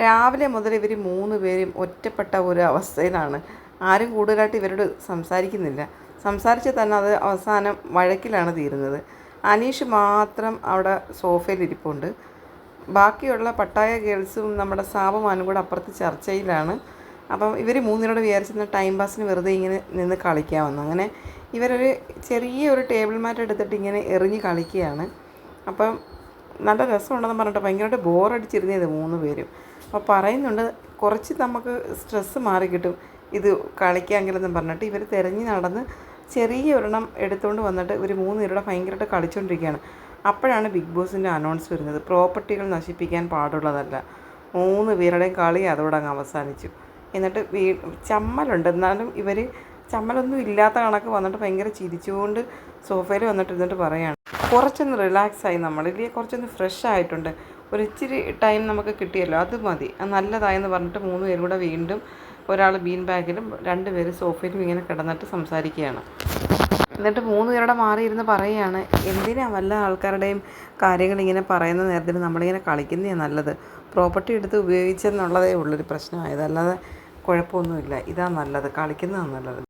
രാവിലെ മുതൽ ഇവർ മൂന്ന് പേരും ഒറ്റപ്പെട്ട ഒരു അവസ്ഥയിലാണ്. ആരും കൂടുതലായിട്ട് ഇവരോട് സംസാരിക്കുന്നില്ല. സംസാരിച്ച് തന്നെ അത് അവസാനം വഴക്കിലാണ് തീരുന്നത്. അനീഷ് മാത്രം അവിടെ സോഫയിൽ ഇരിപ്പുണ്ട്. ബാക്കിയുള്ള പട്ടായ ഗേൾസും നമ്മുടെ സാബുമാനും കൂടെ അപ്പുറത്ത് ചർച്ചയിലാണ്. അപ്പം ഇവർ മൂന്നിനോട് വിചാരിച്ചിരുന്ന ടൈം പാസിന് വെറുതെ ഇങ്ങനെ നിന്ന് കളിക്കാമെന്ന് അങ്ങനെ ഇവരൊരു ചെറിയ ഒരു ടേബിൾ മാറ്റ് എടുത്തിട്ട് ഇങ്ങനെ എറിഞ്ഞ് കളിക്കുകയാണ്. അപ്പം നല്ല രസമുണ്ടെന്ന് പറഞ്ഞിട്ട് ഭയങ്കരമായിട്ട് ബോറടിച്ചിരുന്നത് മൂന്ന് പേരും. അപ്പോൾ പറയുന്നുണ്ട് കുറച്ച് നമുക്ക് സ്ട്രെസ്സ് മാറി കിട്ടും. ഇത് കളിക്കാമെങ്കിലെന്നും പറഞ്ഞിട്ട് ഇവർ തിരഞ്ഞു നടന്ന് ചെറിയ ഒരെണ്ണം എടുത്തുകൊണ്ട് വന്നിട്ട് ഒരു മൂന്ന് പേരുടെ ഭയങ്കരമായിട്ട് കളിച്ചുകൊണ്ടിരിക്കുകയാണ് അപ്പോഴാണ് ബിഗ് ബോസിന്റെ അനൗൺസ് വരുന്നത്. പ്രോപ്പർട്ടികൾ നശിപ്പിക്കാൻ പാടുള്ളതല്ല. മൂന്ന് പേരുടെയും കളി അതോടെ അങ്ങ് അവസാനിച്ചു. എന്നിട്ട് വീ ചമ്മലുണ്ട്. എന്നാലും ഇവർ ചമ്മലൊന്നും ഇല്ലാത്ത കണക്ക് വന്നിട്ട് ഭയങ്കര ചിരിച്ചുകൊണ്ട് സോഫയിൽ വന്നിട്ട് ഇരുന്നിട്ട് പറയാണ്. കുറച്ചൊന്ന് റിലാക്സ് ആയി. നമ്മൾ ഇല്ലേ കുറച്ചൊന്ന് ഫ്രഷ് ആയിട്ടുണ്ട്. ഒരു ഇച്ചിരി ടൈം നമുക്ക് കിട്ടിയല്ലോ അത് മതി. നല്ലതായെന്ന് പറഞ്ഞിട്ട് മൂന്ന് പേരും കൂടെ വീണ്ടും ഒരാൾ ബീൻ ബാഗിലും രണ്ട് പേര് സോഫയിലും ഇങ്ങനെ കിടന്നിട്ട് സംസാരിക്കുകയാണ്. എന്നിട്ട് മൂന്ന് പേരുടെ മാറിയിരുന്ന് പറയുകയാണ് എന്തിനാണ് വല്ല ആൾക്കാരുടെയും കാര്യങ്ങൾ ഇങ്ങനെ പറയുന്ന നേരത്തിൽ നമ്മളിങ്ങനെ കളിക്കുന്നതാണ് നല്ലത്? പ്രോപ്പർട്ടി എടുത്ത് ഉപയോഗിച്ചെന്നുള്ളതേ ഉള്ളൊരു പ്രശ്നമായത് അല്ലാതെ കുഴപ്പമൊന്നുമില്ല. ഇതാണ് നല്ലത്. കളിക്കുന്നതാണ് നല്ലത്.